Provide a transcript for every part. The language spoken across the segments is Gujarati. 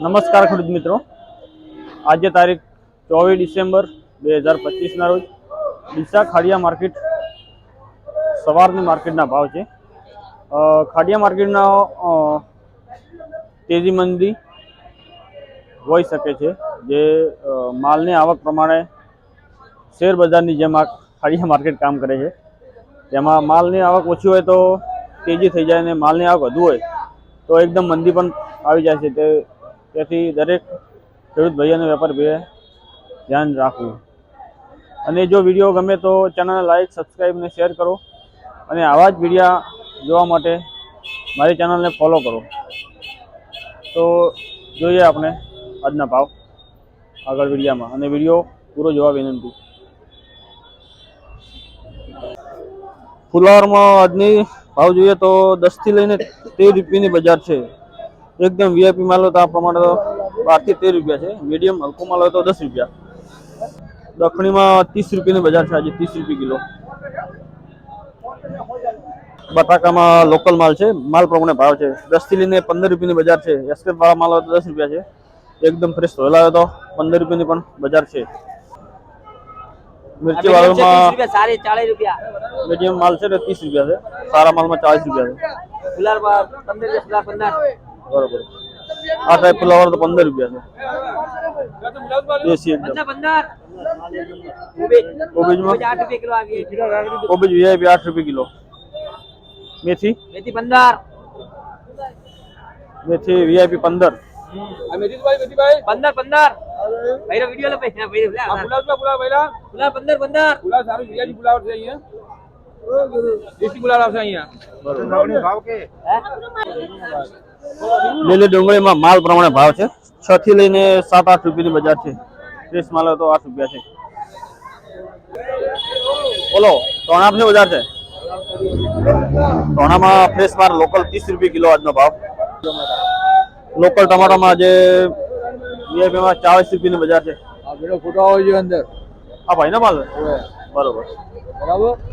નમસ્કાર ખેડૂત મિત્રો. આજે તારીખ ચોવીસ ડિસેમ્બર બે હજાર પચીસના રોજ ડીસા ખાડિયા માર્કેટ સવારની માર્કેટના ભાવ છે. ખાડિયા માર્કેટના તેજી મંદી હોઈ શકે છે જે માલની આવક પ્રમાણે શેર બજારની જેમ આ ખાડિયા માર્કેટ કામ કરે છે. તેમાં માલની આવક ઓછી હોય તો તેજી થઈ જાય અને માલની આવક વધુ હોય તો એકદમ મંદી પણ આવી જાય છે. તે તેથી દરેક ખેડૂત ભાઈ અને વેપાર ભાઈએ ધ્યાન રાખવું. અને જો વીડિયો ગમે તો ચેનલને લાઈક સબસ્ક્રાઈબ અને શેર કરો. અને આવા જ વિડીયા જોવા માટે મારી ચેનલને ફોલો કરો. તો જોઈએ આપણે આજના ભાવ આગળ વિડીયામાં. અને વીડિયો પૂરો જોવા વિનંતી. ફુલાવરમાં આજની ભાવ જોઈએ તો દસથી લઈને તેર રૂપિયાની બજાર છે. એકદમ વીઆઈપી માલ હોય તો આ પ્રમાણે તો બારથી તેર રૂપિયા છે. મીડિયમ હલકો માલ હોય તો દસ રૂપિયા. દખણીમાં ત્રીસ રૂપિયાની બજાર છે આજે ત્રીસ રૂપિયા કિલો. બટાકામાં લોકલ માલ છે. માલ પ્રમાણે ભાવ છે. દસથી લઈને પંદર રૂપિયાની બજાર છે. એસકેપ વાળા માલ હોય તો દસ રૂપિયા છે. એકદમ ફ્રેશ ધોયેલા તો પંદર રૂપિયાની પણ બજાર છે. મિર્ચી વાળામાં મીડિયમ માલ છે તો ત્રીસ રૂપિયા છે. સારા માલમાં ચાલીસ રૂપિયા છે. ફુલાર પંદર વીસ ફુલાર પંદર બરોબર આ ટાઈપ ફુલાવર તો પંદર રૂપિયા છે દેશી એકદમ પંદર પંદર કોબીજ કોબીજમાં કોબીજ આઠ રૂપિયા કિલો આવી કોબીજ વીઆઈપી આઠ રૂપિયા કિલો મેથી મેથી પંદર મેથી વીઆઈપી પંદર પંદર પંદર ભાઈનો વીડિયો લે પૈસા ભાઈ ફુલાર પંદર પંદર લીલી ડુંગળીમાં માલ પ્રમાણે ભાવ છે. છ થી લઈને સાત આઠ રૂપિયાની બજાર છે. ત્રીસ માલ તો આઠ રૂપિયા છે. બોલો ટોણા છે બજાર છે? ટોણામાં ફ્રેશ માર લોકલ ત્રીસ રૂપિયા કિલો આજનો ભાવ. લોકલ ટમાટામાં આજે વીઆઈપીમાં ચાલીસ રૂપિયાની બજાર છે. ફોટો આવે છે અંદર. આ ભાઈનો માલ બરોબર. બરાબર? આ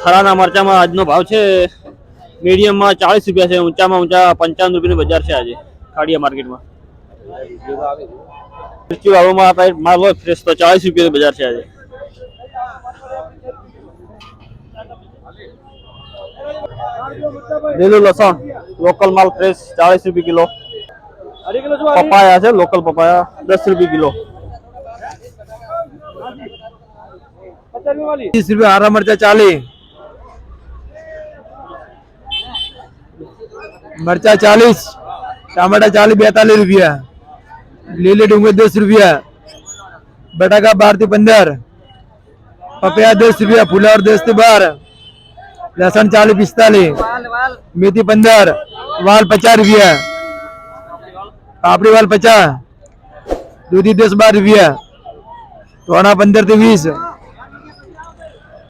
થરાના મરચામાં આજનો ભાવ છે મીડિયમમાં ચાલીસ રૂપિયા છે ઊંચામાં ઊંચા પંચાવન રૂપિયાની બજાર છે આજે ખાડિયા માર્કેટમાં. મિર્ચી વાળુમાં આપણે માલ હોય ફ્રેશ તો ચાલીસ રૂપિયાની બજાર છે આજે. લીલું લસણ લોકલ માલ ફ્રેશ ચાલીસ રૂપિયા કિલો. પપાયા છે લોકલ પપાયા દસ રૂપિયા કિલો. तीस रुपये हरा मिर्चा चालीस मरचा चालीस, टमाटर चालीस, बैतालीस रुपया। लीले डूँगे दस रुपया। बटाका बार थी पंद्रह पपया दस रुपया फुलावर दस से बार। लहसुन चालीस, पिस्तालीस। मेथी पंद्रह वाल पचास रुपया। पापड़ी वाल पचास। दूधी दस बारह रुपया। ધોણા પંદરથી વીસ.